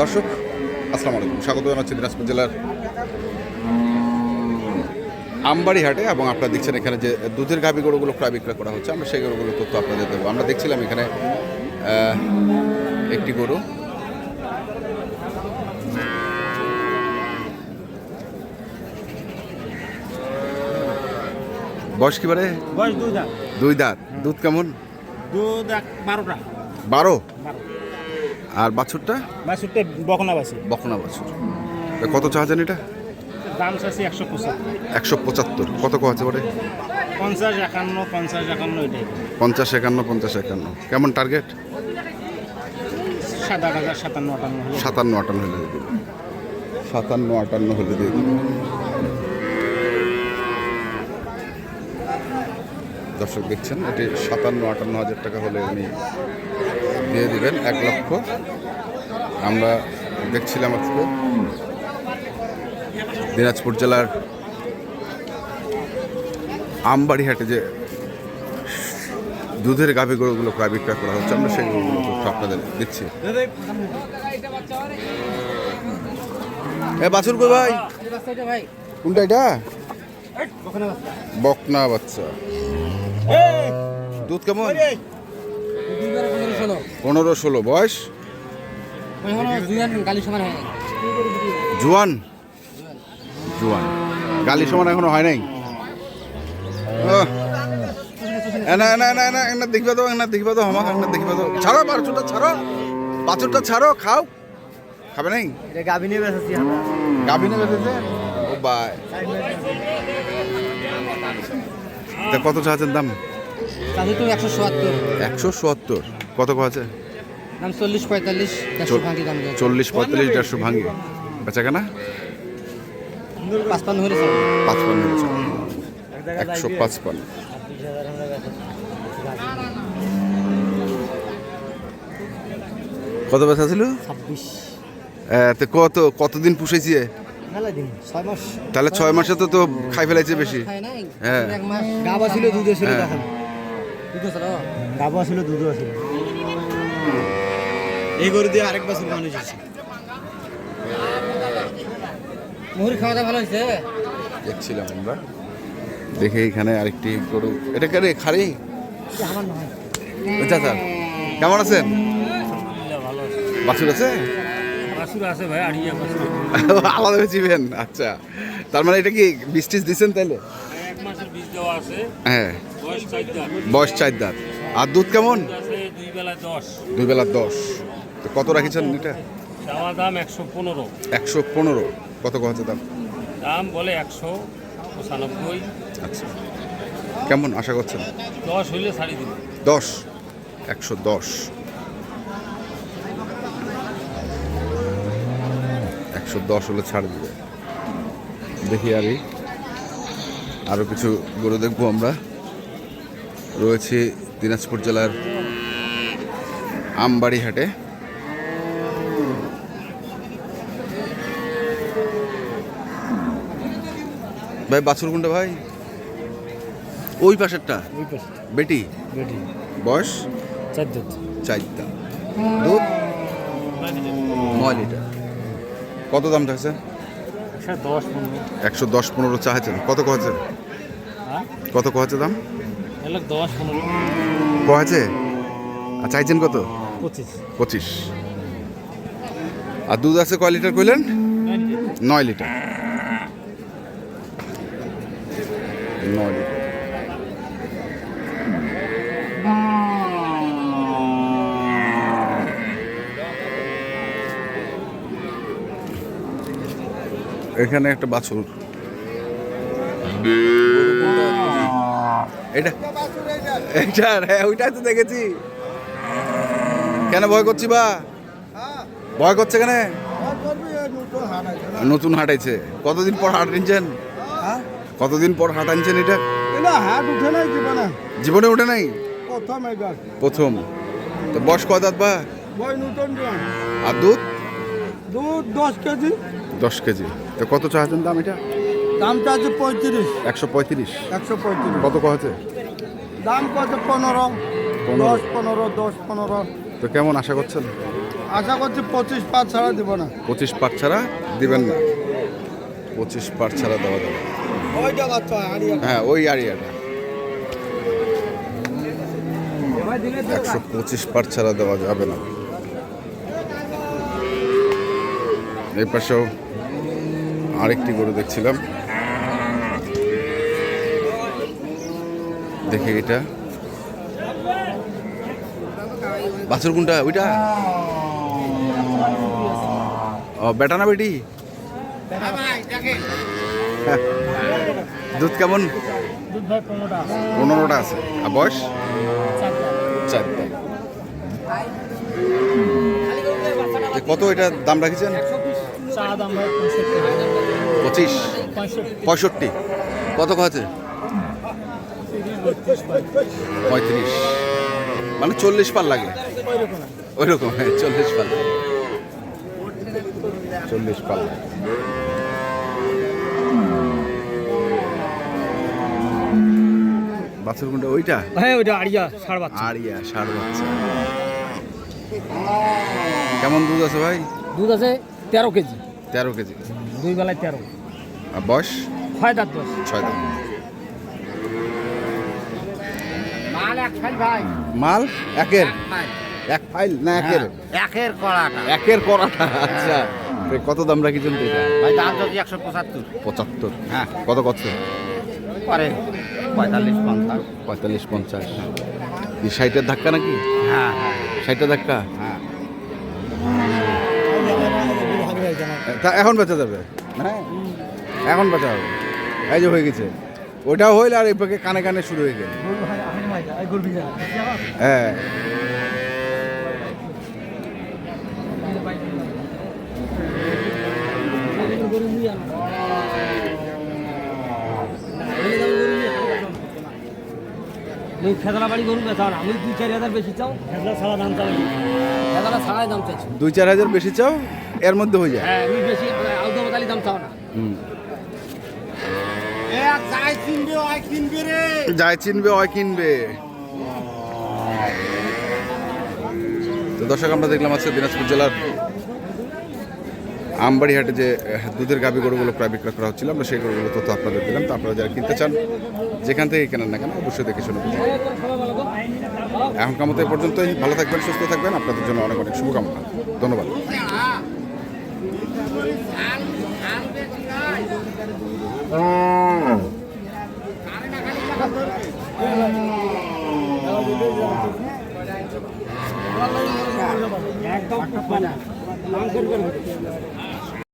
দর্শক আসসালামু আলাইকুম। স্বাগত জানাচ্ছি দিনাজপুর জেলার আমবাড়ি হাটে এবং আপনারা দেখছেন এখানে যে দুধের গাভী গরুগুলো ক্রয় বিক্রয় করা হচ্ছে আমরা সেই গরুগুলোর তথ্য আপনাদের দেবো। আমরা দেখছিলাম এখানে একটি গরু। বয়স কি বারে? দুই দাঁত। দুধ কেমন? দুধ বারোটা। বারো? বারো। আর বাছুরটা? বাছুরটা বকনা বাছি বকনা বাছুর। কত চাচ্ছেন এটা? দাম চাচ্ছি একশো পঁচাত্তর। একশো পঁচাত্তর। কত কো আছে বলে পঞ্চাশ একান্ন পঞ্চাশ একান্ন এটাই। পঞ্চাশ একান্ন পঞ্চাশ একান্ন। কেমন টার্গেট সাত আট হাজার সাতান্ন আটান্ন হলে সাতান্ন আটান্ন হলে দিয়ে দেবে। সাতান্ন আটান্ন হলে দিয়ে দেবে। দর্শক দেখছেন এটি সাতান্ন আটান্ন হাজার টাকা হলে উনি দিয়ে দেবেন এক লক্ষ। আমরা দেখছিলাম আজকে দিনাজপুর জেলার আমবাড়িহাটে যে দুধের গাভী গরুগুলো ক্রয় বিক্রয় করা হচ্ছে আমরা সেই তথ্য আপনাদের দিচ্ছি। এ বাছুর কই ভাই? কোনটা এটা? বকনা বাচ্চা। দুধ কেমন? পনেরো ষোলো বয়স। জুয়ান। জুয়ান। গালি সমান এখনও হয় নাই। এনা এনা এনা এনা এনা দেখবে তো এনা দেখবে তো হমাক এনা দেখবে তো। ছাড়ো বাছুরটা ছাড়ো। বাছুরটা ছাড়ো খাও খাবে নাই? গাভিনী বেসাচ্ছি গাভিনে বেঁধেছে ও বাই। কত চাচ্ছেন দাম? একশো সত্তর। একশো সত্তর। কত কো আছে দাম চল্লিশ পঁয়তাল্লিশ দেড়শো ভাঙি দাম চল্লিশ পঁয়তাল্লিশ দেড়শো ভাঙি বেচা কেনা? পাঁচপান্ন চলবে পাঁচপান্ন একশো পাঁচপান্ন। কত বেচা ছিল? ছাব্বিশ। কত কতদিন পুষেছি তাহলে ছয় মাসে তো তো খাই ফেলাইছে বেশি। হ্যাঁ। গাবা ছিল দুধও ছিল হ্যাঁ। তখন। দুধও ছিল। গাবো ছিল দুধও ছিল। এই গরু দিয়ে আরেক বছর মানুষ আছে। মুহুরি খাওয়া দাওয়া ভালো হয়েছে? দেখছিলাম আমরা। দেখে এখানে আরেকটি গরু। এটা কে রে খারি আচ্ছা স্যার কেমন আছেন? বাছুর আছে? বাছুর আছে ভাই আড়িয়া বাছুর আলাদা আচ্ছা। তার মানে এটা কি বীজ টিজ দিচ্ছেন তাইলে? এক মাসের বীজ দেওয়া আছে। হ্যাঁ। বয়স চার দাঁত। আর দুধ কেমন? দুই বেলা দশ। তো কত রাখিছেন এটা? চাওয়া দাম একশো পনেরো। একশো পনেরো। কত কত দাম? দাম বলে একশো পঁচানব্বই। আচ্ছা। কেমন আশা করছেন? দশ হইলে ছাড়ি দিব। দশ? একশো দশ। একশো দশ হলে ছাড় দিবে। দেখি আমি আরও কিছু গরু দেখব আমরা। রয়েছে দিনাজপুর জেলার আমবাড়ি হাটে। ভাই বাছুর কোনটা ভাই? ওই পাশেরটা? ওই বেটি? বেটি। বয়স? চার দুধ চারটা। দুধ? নয় লিটার। কত দাম চাইছে? একশো দশ পনেরো। চাইছেন। কত কহছে হ্যাঁ? কত কহছে দাম? দশ পনেরো। কহেছে আর চাইছেন কত? পঁচিশ। আর দুধ আছে কয় লিটার কইলেন? নয় লিটার। এখানে একটা বাছুর। এটা এটা হ্যাঁ ওইটাই তো দেখেছি। কেন ভয় করছি বা? ভয় করছে কেন? নতুন হাঁটাইছে কতদিন পর হাট আনছেন? কতদিন পর হাট আনছেন এটা? হাট উঠে নাই জীবনে। জীবনে উঠে নাই? প্রথম প্রথম। তো বয়স কয় দাঁত বা? আর দুধ? দুধ দশ কেজি। দশ কেজি। তো কত চাচ্ছেন দাম এটা? দামটা আছে পঁয়ত্রিশ। একশো পঁয়ত্রিশ। একশো পঁয়ত্রিশ। কত কহছে দাম কত? পনেরো। দশ পনেরো দশ পনেরো। তো কেমন আশা করছেন? আশা করছি পঁচিশ পাঁচ ছাড়া দিব না। পঁচিশ পাট ছাড়া দিবেন না। পঁচিশ পাট ছাড়া দেওয়া যাবে হ্যাঁ ওই আরিয়াটা। একশো পঁচিশ পার ছাড়া দেওয়া যাবে না। এই পাশেও আরেকটি গরু দেখছিলাম। দেখি এটা। বাছুর কোনটা? ওইটা? ও, বেটা না বেটি। দুধ কেমন? পনেরোটা আছে। আর বয়স? চারটা। কত এটা দাম রাখিছেন? পঁচিশ। পঁয়ষট্টি। কত আছে পঁয়ত্রিশ। মানে চল্লিশ পার লাগে। ওই রকম হ্যাঁ চল্লিশ পার লাগে চল্লিশ পার লাগে বাছুর কোনটা ওইটা? হ্যাঁ ওইটা আড়িয়া সাড়ে বাচ্চা। আড়িয়া ষাট বাচ্চা। কেমন দুধ আছে ভাই? দুধ আছে তেরো কেজি। তেরো কেজি। দুই বেলায় তেরো। আর বয়স? ছয় দাঁত দশ ছয় দাম মাল এক ভাই। মাল একের? এক ফাইল না একের? একের কড়াটা। একের করাটা আচ্ছা। কত দাম রাখিছেন তো এটা? ভাই দাম যদি একশো পঁচাত্তর। পঁচাত্তর। হ্যাঁ। কত কত পরে পঁয়তাল্লিশ পঞ্চাশ। পঁয়তাল্লিশ পঞ্চাশ। এই ষাটের ধাক্কা নাকি? হ্যাঁ হ্যাঁ। ষাটটা ধাক্কা? হ্যাঁ। তা এখন বেচা যাবে? হ্যাঁ। এখন বেচা হবে এই যে হয়ে গেছে। ওটাও হইল আর এপাকে কানে কানে শুরু হয়ে গেল। হ্যাঁ। তুমি ফেদলা বাড়ি গরু বেচাও না। আমি দুই চারি হাজার বেশি চাও। ফেসলা ছাড়া দাম চালাই ফেদলা ছাড়াই দাম চাইছি। দুই চার হাজার বেশি চাও এর মধ্যে হয়ে যায়। হ্যাঁ আমি বেশি আউদাবাদালি দাম চাও না। যাই চিনবে ওই কিনবে। তো দর্শক আমরা দেখলাম আজকে দিনাজপুর জেলার আমবাড়িহাটে যে দুধের গাবি গরুগুলো প্রায় বিক্রয় করা হচ্ছিল, আমরা সেই গরুগুলো তথ্য আপনাদের দিলাম। তো আপনারা যারা কিনতে চান, যেখান থেকে কেনেন না কেন, অবশ্যই দেখে শুনে এখনকার এ পর্যন্তই। ভালো থাকবেন, সুস্থ থাকবেন। আপনাদের জন্য অনেক অনেক শুভকামনা। ধন্যবাদ।